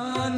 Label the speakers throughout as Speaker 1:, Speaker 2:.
Speaker 1: जान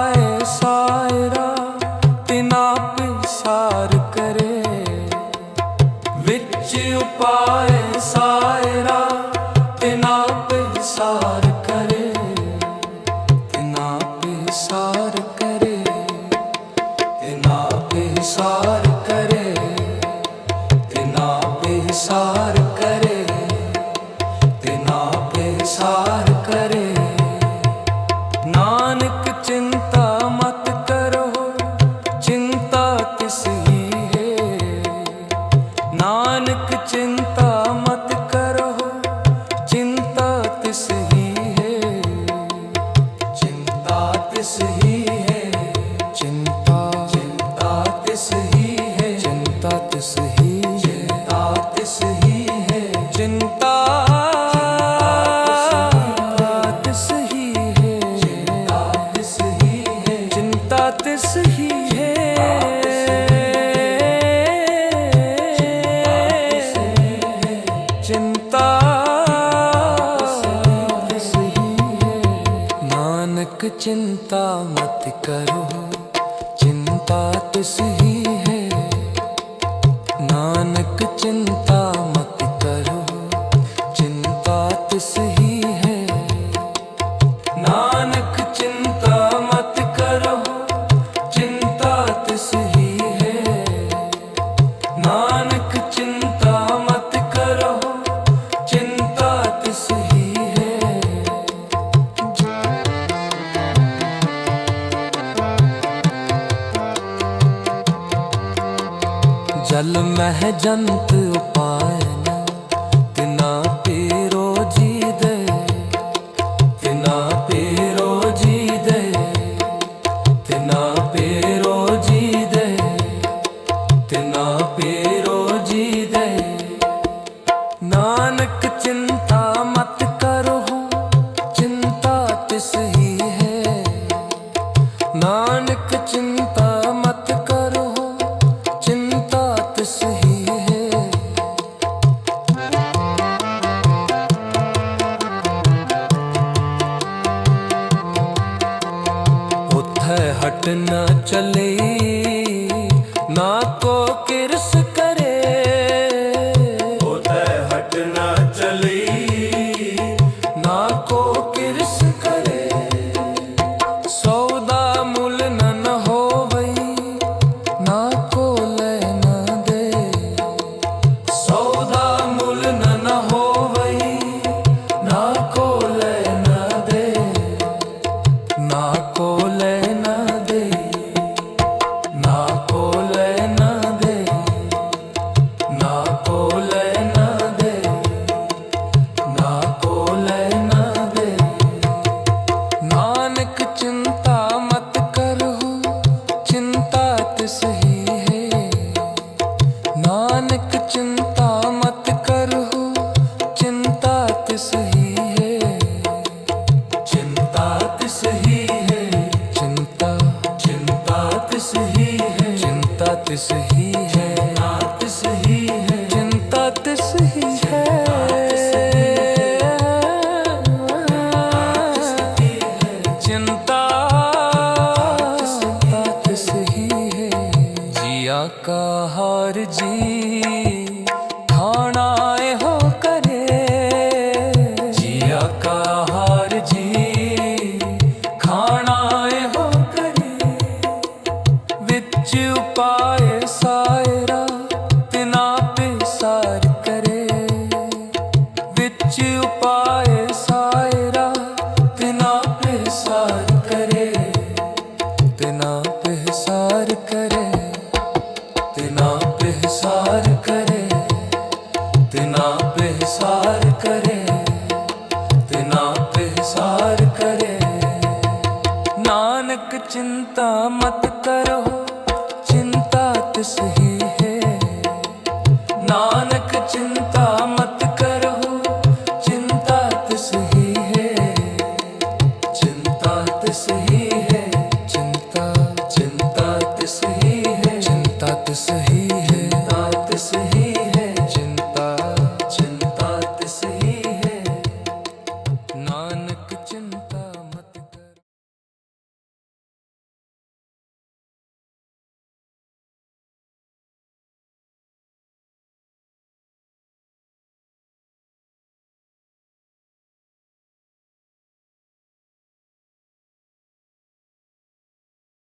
Speaker 1: ਆਏ ਸਾਇਰਾ ਤਿਨਾ ਪਿਸਾਰ ਕਰੇ। ਵਿੱਚ ਉਪਾਏ ਸਾਇਰਾ ਤਿਨਾ ਪਿਸਾਰ ਕਰੇ। ਤਿਨਾ ਪਿਸਾਰ ਕਰੇ ਤਿਨਾ ਪਿਸਾਰ चिंता मत करो चिंता तुस ही है नानक चिंता ਜਲ ਮਹਿ ਜੰਤ ਉਪਾਇਨ ਤਿਨਾ ਪੀਰੋ ਜੀ ਦੇ ਤਿਨਾ ਪੀਰੋ ਜੀ ਦੇ ਤਿਨਾ ਪੀਰੋ ਜੀ ਦੇ ਤਿਨਾ ਪੀਰੋ ਜੀ ਦੇ ਨਾਨਕ ਚਿੰਤਾ ਮਤ ਕਰੋ, ਚਿੰਤਾ ਤਿਸ ਹੀ ਹੈ। ਨਾਨਕ ਚਿੰਤਾ ਨਾ
Speaker 2: ਚਲੇ
Speaker 1: ਨਾ ਕੋ ਤਿਸ ਹੀ। ਹੈ। ਤਿਸ ਹੀ। ਹੈ। ਚਿੰਤਾ ਹੀ ਹੈ ਹੀ ਹੈ। ਜੀਆ ਹਰ ਜੀ। ਖਾਣਾ ਇਹੋ ਕਰੇ। ਜੀਆ ਕਾ ਹਰ ਜੀ। ਖਾਣਾ ਇਹੋ ਕਰੇ। ਵਿੱਚ ਉਪਾਏ ਕਰੋ, ਚਿੰਤਾ ਤਿਸ ਹੈ ਨਾਨਕ, ਚਿੰਤਾ ਮਤ ਕਰੋ, ਚਿੰਤਾ ਤਿਸ ਹੈ ਚਿੰਤਾ ਤਿਸ ਹੈ ਚਿੰਤਾ ਚਿੰਤਾ ਤਿਸ ਹੈ ਚਿੰਤਾ ਤਿਸ